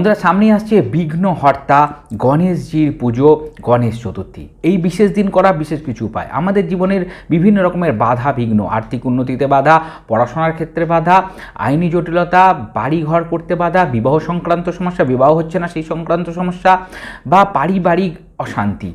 বন্ধুরা সামনে আসছে বিঘ্ন হর্তা, গণেশজির পুজো, গণেশ চতুর্থী। এই বিশেষ দিন করা বিশেষ কিছু উপায়। আমাদের জীবনের বিভিন্ন রকমের বাধা, বিঘ্ন। আর্থিক উন্নতিতে বাধা, পড়াশোনার ক্ষেত্রে বাধা, আইনি জটিলতা, বাড়িঘর করতে বাধা, বিবাহ সংক্রান্ত সমস্যা, বিবাহ হচ্ছে না সেই সংক্রান্ত সমস্যা, বা পারিবারিক অশান্তি।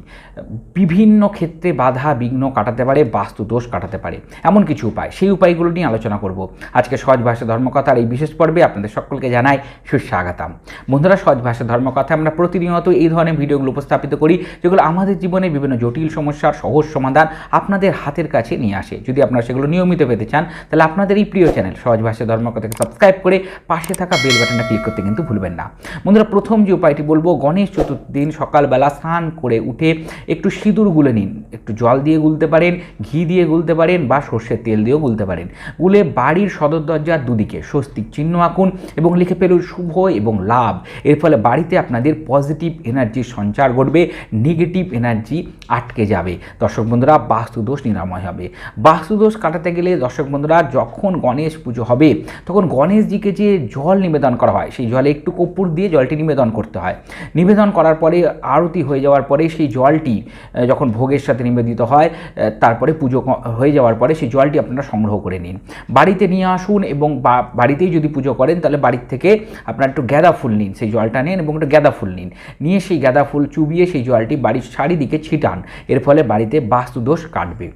বিভিন্ন ক্ষেত্রে বাধা, বিঘ্ন কাটাতে পারে বাস্তু দোষ কাটাতে পারে। এমন কিছু উপায়। সেই উপায়গুলো নিয়ে আলোচনা করব। আজকে সহজ ভাষা ধর্মকথার এই বিশেষ পর্বে আপনাদের সকলকে জানাই সুস্বাগতম। বন্ধুরা, সহজ ভাষা ধর্মকথা আমরা প্রতিনিয়ত এই ধরনের ভিডিওগুলো উপস্থাপিত করি, যেগুলো আমাদের জীবনে বিভিন্ন জটিল সমস্যার সহজ সমাধান আপনাদের হাতের কাছে নিয়ে আসে। যদি আপনারা সেগুলো নিয়মিত পেতে চান, তাহলে আপনাদের এই প্রিয় চ্যানেল সহজ ভাষা ধর্মকথাকে সাবস্ক্রাইব করে পাশে থাকা বেল বাটনটা ক্লিক করতে কিন্তু ভুলবেন না। বন্ধুরা, প্রথম যে উপায়টি বলব, গণেশ চতুর্থী দিন সকালবেলা স্নান করে উঠে একটু সিঁদুর গুলে নিন, একটু জল দিয়ে গুলতে পারেন, ঘি দিয়ে গুলতে পারেন বা সর্ষের তেল দিয়েও গুলতে পারেন। গুলে বাড়ির সদর দরজার দুদিকে স্বস্তিক চিহ্ন আঁকুন এবং লিখে ফেলুন শুভ এবং লাভ। এর ফলে বাড়িতে আপনাদের পজিটিভ এনার্জির সঞ্চার ঘটবে, নেগেটিভ এনার্জি আটকে যাবে। দর্শক বন্ধুরা, বাস্তুদোষ নিরাময় হবে। বাস্তুদোষ কাটাতে গেলে দর্শক বন্ধুরা, যখন গণেশ পুজো হবে, তখন গণেশজিকে যে জল নিবেদন করা হয়, সেই জলে একটু কর্পূর দিয়ে জলটি নিবেদন করতে হয়। নিবেদন করার পরে, আরতি হয়ে যাওয়ার পরে সেই জলটি যখন ভোগের সাথে নিবেদিত হয় তারপরে পুজো হয়ে যাওয়ার পরে সেই জলটি আপনারা সংগ্রহ করে নিন। বাড়িতে নিয়ে আসুন এবং বাড়িতেই যদি পুজো করেন, তাহলে বাড়ির থেকে আপনার একটু গ্যাদা ফুল নিন, সেই জলটা নিন এবং একটু গ্যাদা ফুল নিন। নিয়ে সেই গাঁদা ফুল চুবিয়ে সেই জলটি বাড়ির চারিদিকে ছিটান। এর ফলে বাড়িতে বাস্তুদোষ কাটবে।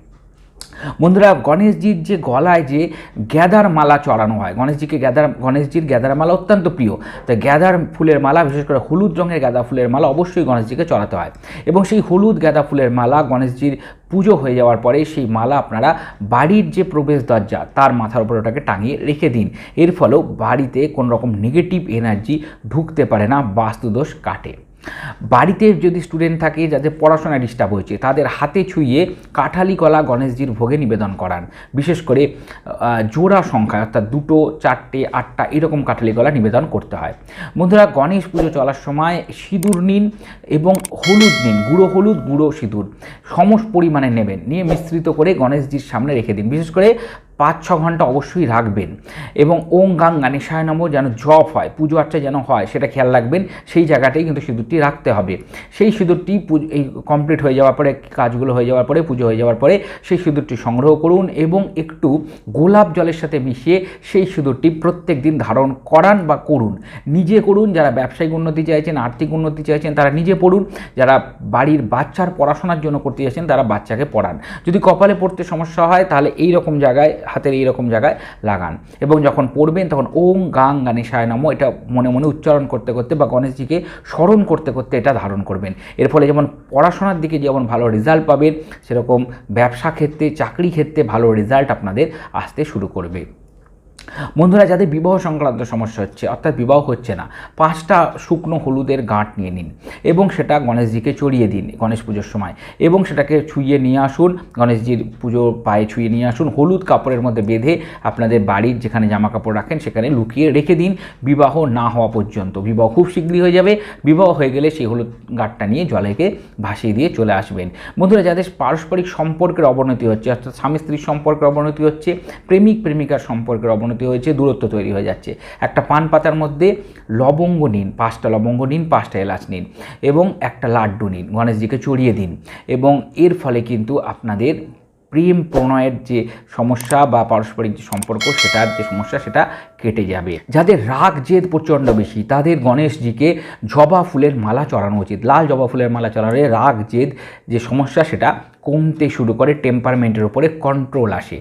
বন্ধুরা, গণেশজির যে গলায় যে গ্যাদার মালা চড়ানো হয়, গণেশজিকে গ্যাদার, গণেশজির গ্যাদার মালা অত্যন্ত প্রিয়। তো গ্যাদার ফুলের মালা, বিশেষ করে হলুদ রঙের গাঁদা ফুলের মালা অবশ্যই গণেশজিকে চড়াতে হয়। এবং সেই হলুদ গাঁদা ফুলের মালা গণেশজির পুজো হয়ে যাওয়ার পরে সেই মালা আপনারা বাড়ির যে প্রবেশ দরজা, তার মাথার উপর ওটাকে টাঙিয়ে রেখে দিন। এর ফলেও বাড়িতে কোনো রকম নেগেটিভ এনার্জি ঢুকতে পারে না, বাস্তুদোষ কাটে। বাড়িতে যদি স্টুডেন্ট থাকে যাদের পড়াশোনা ডিস্টার্ব হয়েছে, তাদের হাতে ছুঁয়ে কাঠালি কলা গণেশজির ভোগে নিবেদন করান। বিশেষ করে জোড়া সংখ্যা, অর্থাৎ দুটো, চারটে, আটটা এরকম কাঠালি কলা নিবেদন করতে হয়। বন্ধুরা, গণেশ পুজো চলার সময় সিঁদুর নিন এবং হলুদ নিন, গুঁড়ো হলুদ, গুঁড়ো সিঁদুর। সমস পরিমাণে নেবেন, নিয়ে মিশ্রিত করে গণেশজির সামনে রেখে দিন। বিশেষ করে পাঁচ ছ ঘণ্টা অবশ্যই রাখবেন। এবং ওং গাং গানেশায় নম যেন জপ হয়, পুজো আর্চা যেন হয়, সেটা খেয়াল রাখবেন। সেই জায়গাটাই কিন্তু সিঁদুরটি রাখতে হবে। সেই সিঁদুরটি এই কমপ্লিট হয়ে যাওয়ার পরে, কাজগুলো হয়ে যাওয়ার পরে, পুজো হয়ে যাওয়ার পরে সেই সিঁদুরটি সংগ্রহ করুন এবং একটু গোলাপ জলের সাথে মিশিয়ে সেই সিঁদুরটি প্রত্যেক দিন ধারণ করান বা করুন। নিজে করুন, যারা ব্যবসায়িক উন্নতি চাইছেন, আর্থিক উন্নতি চাইছেন, তারা নিজে পড়ুন। যারা বাড়ির বাচ্চার পড়াশোনার জন্য করতে চাইছেন, তারা বাচ্চাকে পড়ান। যদি কপালে পড়তে সমস্যা হয়, তাহলে এই রকম জায়গায় হাতের এইরকম জায়গায় লাগান। এবং যখন পড়বেন তখন ওং গাং গানেশায় নম, এটা মনে মনে উচ্চারণ করতে করতে বা গণেশজিকে স্মরণ করতে করতে এটা ধারণ করবেন। এর ফলে যেমন পড়াশোনার দিকে যেমন ভালো রেজাল্ট পাবেন, সেরকম ব্যবসা ক্ষেত্রে, চাকরি ক্ষেত্রে ভালো রেজাল্ট আপনাদের আসতে শুরু করবে। বন্ধুরা, যাদের বিবাহ সংক্রান্ত সমস্যা হচ্ছে, অর্থাৎ বিবাহ হচ্ছে না, পাঁচটা শুকনো হলুদের গাঁট নিয়ে নিন এবং সেটা গণেশজিকে চড়িয়ে দিন গণেশ পুজোর সময় এবং সেটাকে ছুঁয়ে নিয়ে আসুন, গণেশজির পুজো পায়ে ছুঁয়ে নিয়ে আসুন, হলুদ কাপড়ের মধ্যে বেঁধে আপনাদের বাড়ির যেখানে জামা কাপড় রাখেন সেখানে লুকিয়ে রেখে দিন, বিবাহ না হওয়া পর্যন্ত। বিবাহ খুব শীঘ্রই হয়ে যাবে, বিবাহ হয়ে গেলে সেই হলুদ গাঁটটা নিয়ে জলেকে ভাসিয়ে দিয়ে চলে আসবেন। বন্ধুরা, যাদের পারস্পরিক সম্পর্কের অবনতি হচ্ছে, অর্থাৎ স্বামী স্ত্রীর সম্পর্কের অবনতি হচ্ছে প্রেমিক প্রেমিকার সম্পর্কের অবনতি হয়েছে, দূরত্ব তৈরি হয়ে যাচ্ছে। একটা পান পাতার মধ্যে লবঙ্গ নিন, পাঁচটা লবঙ্গ নিন, পাঁচটা এলাচ নিন এবং একটা লাড্ডু নিন, গণেশজিকে চড়িয়ে দিন এবং এর ফলে কিন্তু আপনাদের প্রেম প্রণয়ের যে সমস্যা বা পারস্পরিক যে সম্পর্ক, সেটার যে সমস্যা, সেটা কেটে যাবে। যাদের রাগ জেদ প্রচণ্ড বেশি, তাদের গণেশজিকে জবা ফুলের মালা চড়ানো উচিত। লাল জবা ফুলের মালা চড়ালে রাগ, জেদ যে সমস্যা, সেটা কমতে শুরু করে টেম্পারমেন্টের উপরে কন্ট্রোল আসে।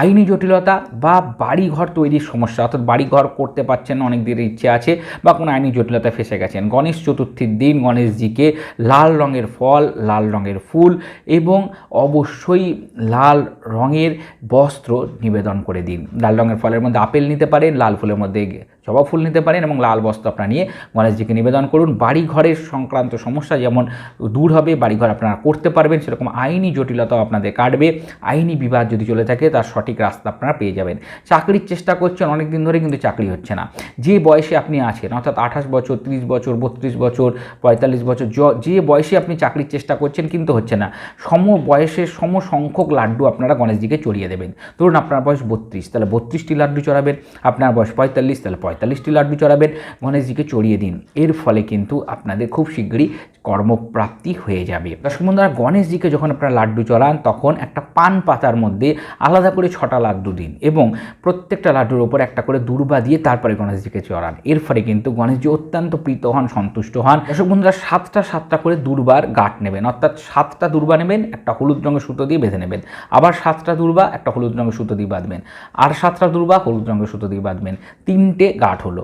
আইনি জটিলতা বা বাড়িঘর তৈরির সমস্যা, অর্থাৎ বাড়িঘর করতে পারছেন অনেক দিনের ইচ্ছে আছে বা কোনো আইনি জটিলতা ফেসে গেছেন। গণেশ চতুর্থীর দিন গণেশজিকে লাল রঙের ফল, লাল রঙের ফুল এবং অবশ্যই লাল রঙের বস্ত্র নিবেদন করে দিন। লাল রঙের ফলের মধ্যে আপেল নিতে পারেন, লাল ফুলের মধ্যে জবা ফুল নিতে পারেন এবং লাল বস্ত্র আপনারা নিয়ে গণেশজিকে নিবেদন করুন। বাড়ি ঘরের সংক্রান্ত সমস্যা যেমন দূর হবে, বাড়িঘর আপনারা করতে পারবেন, সেরকম আইনি জটিলতাও আপনাদের কাটবে। আইনি বিবাদ যদি চলে থাকে, তার সঠিক রাস্তা আপনারা পেয়ে যাবেন। চাকরির চেষ্টা করছেন অনেক দিন ধরে কিন্তু চাকরি হচ্ছে না। যে বয়সে আপনি আছেন, অর্থাৎ আঠাশ বছর, ত্রিশ বছর, বত্রিশ বছর, পঁয়তাল্লিশ বছর, য- যে বয়সে আপনি চাকরির চেষ্টা করছেন কিন্তু হচ্ছে না। সম বয়সের সম সংখ্যক লাড্ডু আপনারা গণেশজিকে চড়িয়ে দেবেন। ধরুন আপনার বয়স বত্রিশ, তাহলে বত্রিশটি লাড্ডু চড়াবেন, আপনার বয়স পঁয়তাল্লিশ, তাহলে পঁয়তাল্লিশটি লাড্ডু চড়াবেন, গণেশজিকে চড়িয়ে দিন। এর ফলে কিন্তু আপনাদের খুব শীঘ্রই কর্মপ্রাপ্তি হয়ে যাবে। দর্শক বন্ধুরা, গণেশজিকে যখন আপনারা লাড্ডু চড়ান, তখন একটা পান পাতার মধ্যে আলাদা করে ছটা লাড্ডু দিন এবং প্রত্যেকটা লাড্ডুর ওপর একটা করে দুর্বা দিয়ে তারপরে গণেশজিকে চড়ান। এর ফলে কিন্তু গণেশজি অত্যন্ত প্রীত হন, সন্তুষ্ট হন। দর্শক বন্ধুরা, সাতটা সাতটা করে দুর্বার গাঁট নেবেন। অর্থাৎ সাতটা দুর্বা নেবেন, একটা হলুদ রঙের সুতো দিয়ে বেঁধে নেবেন। আবার সাতটা দুর্বা, একটা হলুদ রঙের সুতো দিয়ে বাঁধবেন। আর সাতটা দুর্বা, হলুদ রঙের সুতো দিয়ে বাঁধবেন। তিনটে গাঁট হলো।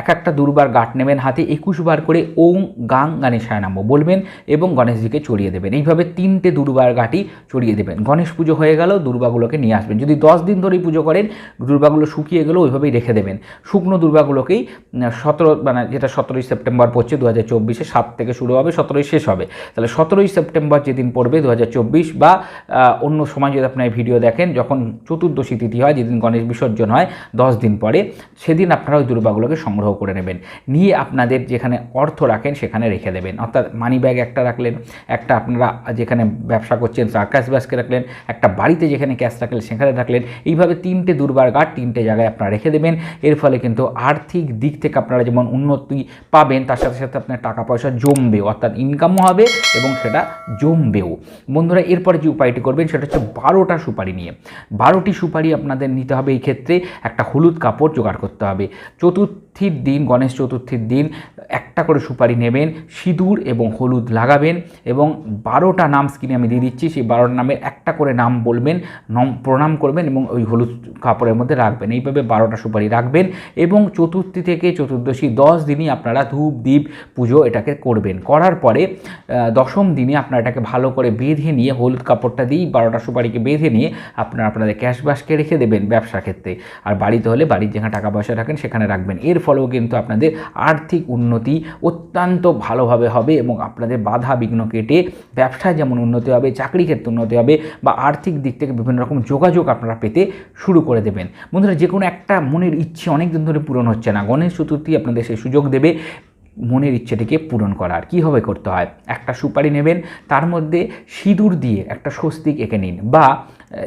এক একটা দুর্বার গাঁট নেবেন হাতে, একুশ বার করে ওং গাং গানেশায় নামো বলবেন এবং গণেশজিকে চড়িয়ে দেবেন। এইভাবে তিনটে দুর্বার গাঁটি চড়িয়ে দেবেন। গণেশ পুজো হয়ে গেল, দুর্বাগুলোকে নিয়ে আসবেন। যদি দশ দিন ধরেই পুজো করেন, দুর্বাগুলো শুকিয়ে গেলেও ওইভাবেই রেখে দেবেন। শুকনো দুর্বাগুলোকেই সতেরো মানে যেটা সতেরোই সেপ্টেম্বর পড়ছে দু হাজার চব্বিশে সাত থেকে শুরু হবে, সতেরোই শেষ হবে। তাহলে সতেরোই সেপ্টেম্বর যেদিন পড়বে দু হাজার চব্বিশ বা অন্য সময় যদি আপনার ভিডিও দেখেন, যখন চতুর্দশী তিথি হয়, যেদিন গণেশ বিসর্জন হয়, দশ দিন পরে, সেদিন আপনারা ওই দুর্বাগুলোকে সংগ্রহ করে নেবেন। নিয়ে আপনাদের যেখানে অর্থ রাখেন সেখানে রেখে দেবেন। অর্থাৎ মানি ব্যাগ একটা রাখলেন, একটা আপনারা যেখানে ব্যবসা করছেন সার্কাস ব্যাসকে রাখলেন, একটা বাড়িতে যেখানে ক্যাশ রাখলেন সেখানে রাখলেন। এইভাবে তিনটে দুর্বার গার্ড তিনটে জায়গায় আপনারা রেখে দেবেন। এর ফলে কিন্তু আর্থিক দিক থেকে আপনারা যেমন উন্নতি পাবেন, তার সাথে সাথে আপনার টাকা পয়সা জমবেও, অর্থাৎ ইনকামও হবে এবং সেটা জমবেও। বন্ধুরা, এরপরে যে উপায়টি করবেন, সেটা হচ্ছে বারোটা সুপারি নিয়ে। বারোটি সুপারি আপনাদের নিতে হবে এই ক্ষেত্রে। একটা হলুদ কাপড় জোগাড় করতে হবে। চতুর্থীর দিন গণেশ চতুর্থীর দিন একটা করে সুপারি নেবেন, সিঁদুর এবং হলুদ লাগাবেন এবং বারোটা নাম স্ক্রিনে আমি দিয়ে দিচ্ছি, সেই বারোটা নামের একটা করে নাম বলবেন, নম প্রণাম করবেন এবং ওই হলুদ কাপড়ের মধ্যে রাখবেন। এইভাবে বারোটা সুপারি রাখবেন এবং চতুর্থী থেকে চতুর্দশী দশ দিনই আপনারা ধূপ দ্বীপ পুজো এটাকে করবেন। করার পরে দশম দিনে আপনারা এটাকে ভালো করে বেঁধে নিয়ে হলুদ কাপড়টা দিয়েই বারোটা সুপারিকে বেঁধে নিয়ে আপনারা আপনাদের ক্যাশ বাসকে রেখে দেবেন ব্যবসা ক্ষেত্রে। আর বাড়িতে হলে বাড়ির যেখানে টাকা পয়সা রাখেন সেখানে রাখবেন। এর ফলেও কিন্তু আপনাদের আর্থিক উন্নতি অত্যন্ত ভালোভাবে হবে এবং আপনাদের বাধা বিঘ্ন কেটে ব্যবসায় যেমন উন্নতি হবে, চাকরি ক্ষেত্রে উন্নতি হবে বা আর্থিক দিক থেকে বিভিন্ন রকম যোগাযোগ আপনারা পেতে শুরু করে দেবেন। বন্ধুরা, যে কোনো একটা মনের ইচ্ছে অনেক দিন ধরে পূরণ হচ্ছে না। গণেশ চতুর্থী আপনাদের সেই সুযোগ দেবে মনের ইচ্ছেটিকে পূরণ করার। কীভাবে করতে হয়? একটা সুপারি নেবেন, তার মধ্যে সিঁদুর দিয়ে একটা স্বস্তিক এঁকে নিন বা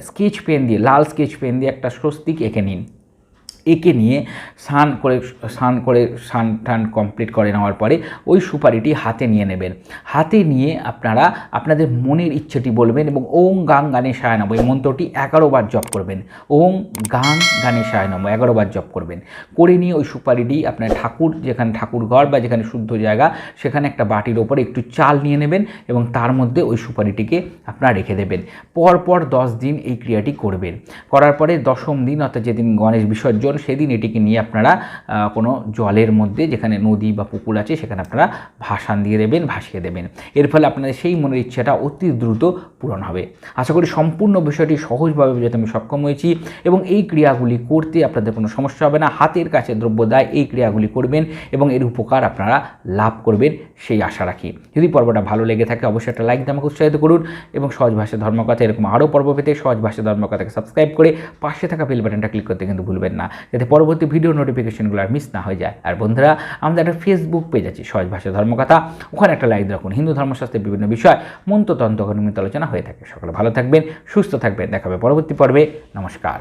স্কেচ পেন দিয়ে, লাল স্কেচ পেন দিয়ে একটা স্বস্তিক এঁকে নিন। এঁকে নিয়ে স্নান করে স্নান করে স্নান টান কমপ্লিট করে নেওয়ার পরে ওই সুপারিটি হাতে নিয়ে নেবেন। হাতে নিয়ে আপনারা আপনাদের মনের ইচ্ছেটি বলবেন এবং ওং গাং গানে সায়নম এই মন্ত্রটি এগারো বার জপ করবেন। ওং গাং গানে সায়নম এগারো বার জপ করবেন। করে নিয়ে ওই সুপারিটি আপনার ঠাকুর যেখানে ঠাকুর ঘর বা যেখানে শুদ্ধ জায়গা সেখানে একটা বাটির ওপরে একটু চাল নিয়ে নেবেন এবং তার মধ্যে ওই সুপারিটিকে আপনারা রেখে দেবেন। পরপর দশ দিন এই ক্রিয়াটি করবেন। করার পরে দশম দিন অর্থাৎ যেদিন গণেশ বিসর্জন সেদিন এটিকে নিয়ে আপনারা কোনো জলের মধ্যে যেখানে নদী বা পুকুর আছে, সেখানে আপনারা ভাসান দিয়ে দেবেন, ভাসিয়ে দেবেন। এর ফলে আপনাদের সেই মনের ইচ্ছাটা অতি দ্রুত পূরণ হবে। আশা করি সম্পূর্ণ বিষয়টি সহজভাবে বোঝাতে আমি সক্ষম হয়েছি এবং এই ক্রিয়াগুলি করতে আপনাদের কোনো সমস্যা হবে না। হাতের কাছে দ্রব্য দেয়, এই ক্রিয়াগুলি করবেন এবং এর উপকার আপনারা লাভ করবেন, সেই আশা রাখি। যদি পর্বটা ভালো লেগে থাকে, অবশ্যই একটা লাইক দিয়ে আমাকে উৎসাহিত করুন এবং সহজ ভাষা ধর্মকথা এরকম আরও পর্ব পেতে সহজ ভাষা ধর্মকথাকে সাবস্ক্রাইব করে পাশে থাকা বেল বাটনটা ক্লিক করতে কিন্তু ভুলবেন না। যাতে পরবর্তী ভিডিও নোটিফিকেশনগুলো আর মিস না হয়ে যায়। আর বন্ধুরা, আমাদের একটা ফেসবুক পেজ আছে, সহজ ভাষা ধর্মকথা। ওখানে একটা লাইক রাখুন, হিন্দু ধর্মশাস্ত্রের বিভিন্ন বিষয় মন্ত্রতন্ত্র নিয়মিত আলোচনা হয়ে থাকে। সকলে ভালো থাকবেন, সুস্থ থাকবেন। দেখাবে পরবর্তী পর্বে। নমস্কার।